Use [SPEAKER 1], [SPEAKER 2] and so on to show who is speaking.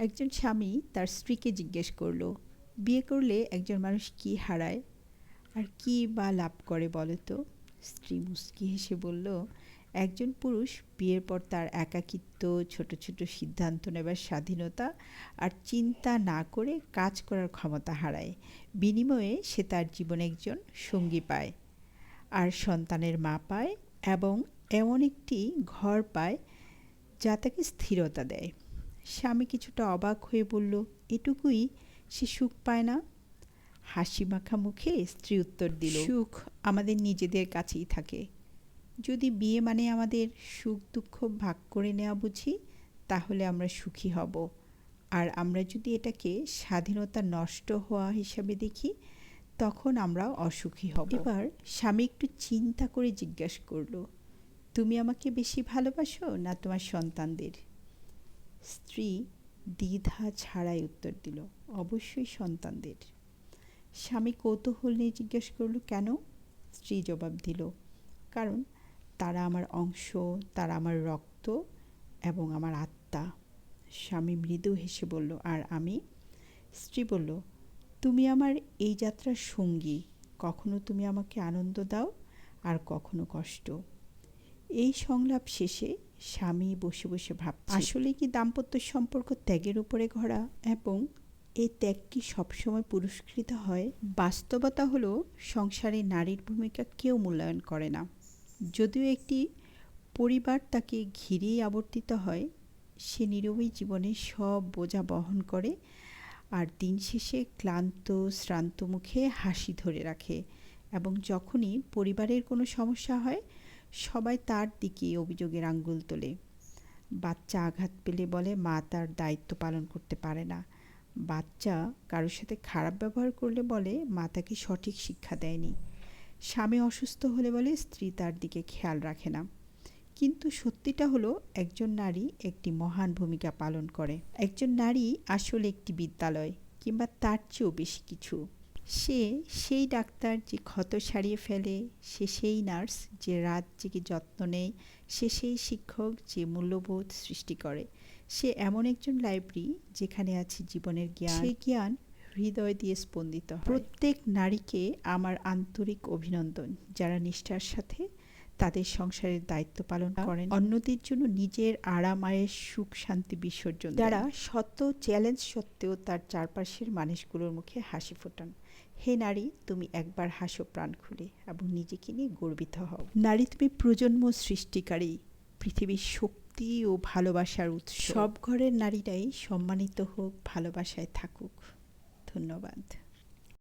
[SPEAKER 1] একজন স্বামী তার স্ত্রীকে জিজ্ঞেস করল, বিয়ে করলে একজন মানুষ কি হারায়? আর কি বা লাভ করে বলো তো? স্ত্রী মুস্কি হেসে বলল, একজন পুরুষ বিয়ের পর তার একাকিত্ব, ছোট ছোট সিদ্ধান্ত নেবার স্বাধীনতা আর চিন্তা না করে কাজ করার ক্ষমতা হারায়। বিনিময়ে সে তার জীবনে একজন সঙ্গী পায় আর সন্তানের মা পায় এবং এমন একটি ঘর পায় যা তাকে স্থিরতা দেয়। স্বামী কিছুটা অবাক হয়ে বলল এটুকুই সে সুখ পায় না? হাসি মাখা মুখে স্ত্রী উত্তর দিল সুখ আমাদের নিজেদের কাছেই থাকে। যদি বিয়ে মানে আমাদের সুখ দুঃখ ভাগ করে নেওয়া বুঝি তাহলে আমরা সুখী হব। আর আমরা যদি এটাকে স্বাধীনতা নষ্ট হওয়া হিসাবে দেখি তখন আমরা অসুখী হব। এবার স্বামী একটু চিন্তা করে জিজ্ঞাসা করল তুমি আমাকে বেশি ভালোবাসো না তোমার সন্তানদের? স্ত্রী দ্বিধা ছাড়াই উত্তর দিল, অবশ্যই সন্তানদের। স্বামী কৌতূহল নিয়ে জিজ্ঞেস করল, কেন? স্ত্রী জবাব দিল, কারণ তারা আমার অংশ, তারা আমার রক্ত এবং আমার আত্মা। স্বামী মৃদু হেসে বলল, আর আমি? স্ত্রী বলল, তুমি আমার এই যাত্রার সঙ্গী, কখনো তুমি আমাকে আনন্দ দাও আর কখনো কষ্ট। এই সংলাপ শেষে স্বামী বসে বসে ভাবছে। আসলে কি দাম্পত্য সম্পর্ক ত্যাগের উপরে গড়া এবং এই ত্যাগ কি সবসময় পুরস্কৃত হয়? বাস্তবতা হলো সংসারে নারীর ভূমিকা কেউ মূল্যায়ন করে না। যদিও একটি পরিবার তাকে ঘিরেই আবর্তিত হয় সে নীরবই জীবনে সব বোঝা বহন করে আর দিন শেষে ক্লান্ত শ্রান্ত মুখে হাসি ধরে রাখে এবং যখনই পরিবারের কোনো সমস্যা হয় সবাই তার দিকে অভিযোগের আঙ্গুল তোলে। বাচ্চা আঘাত পেলে বলে, মা তার দায়িত্ব পালন করতে পারে না। বাচ্চা কারোর সাথে খারাপ ব্যবহার করলে বলে, মা তাকে সঠিক শিক্ষা দেয়নি। স্বামী অসুস্থ হলে বলে, স্ত্রী তার দিকে খেয়াল রাখে না। কিন্তু সত্যিটা হলো, একজন নারী একটি মহান ভূমিকা পালন করে। একজন নারী আসলে একটি বিদ্যালয় কিংবা তার চেয়েও বেশি কিছু। সে সেই ডাক্তার যে ক্ষত সারিয়ে ফেলে সে সেই নার্স যে রাত জেগে যত্ন নেয় সে সেই শিক্ষক যে মূল্যবোধ সৃষ্টি করে। সে এমন একজন লাইব্রেরি যেখানে আছে জীবনের জ্ঞান। সেই জ্ঞান হৃদয় দিয়ে স্পন্দিত প্রত্যেক নারীকে আমার আন্তরিক অভিনন্দন। যারা নিষ্ঠার সাথে তাদের সংসারের দায়িত্ব পালন করেন। অন্যদের জন্য নিজের আরাম আয়ের সুখ শান্তি বিসর্জন যারা শত চ্যালেঞ্জ সত্ত্বেও তার চারপাশের মানুষগুলোর মুখে হাসি ফোটান। হে নারী তুমি একবার হাসো প্রাণ খুলে এবং নিজেকে নিয়ে গর্বিত হও। নারী তুমি প্রজন্ম সৃষ্টিকারী পৃথিবীর শক্তি ও ভালোবাসার উৎস। সব ঘরের নারীরাই সম্মানিত হোক ভালোবাসায় থাকুক। ধন্যবাদ।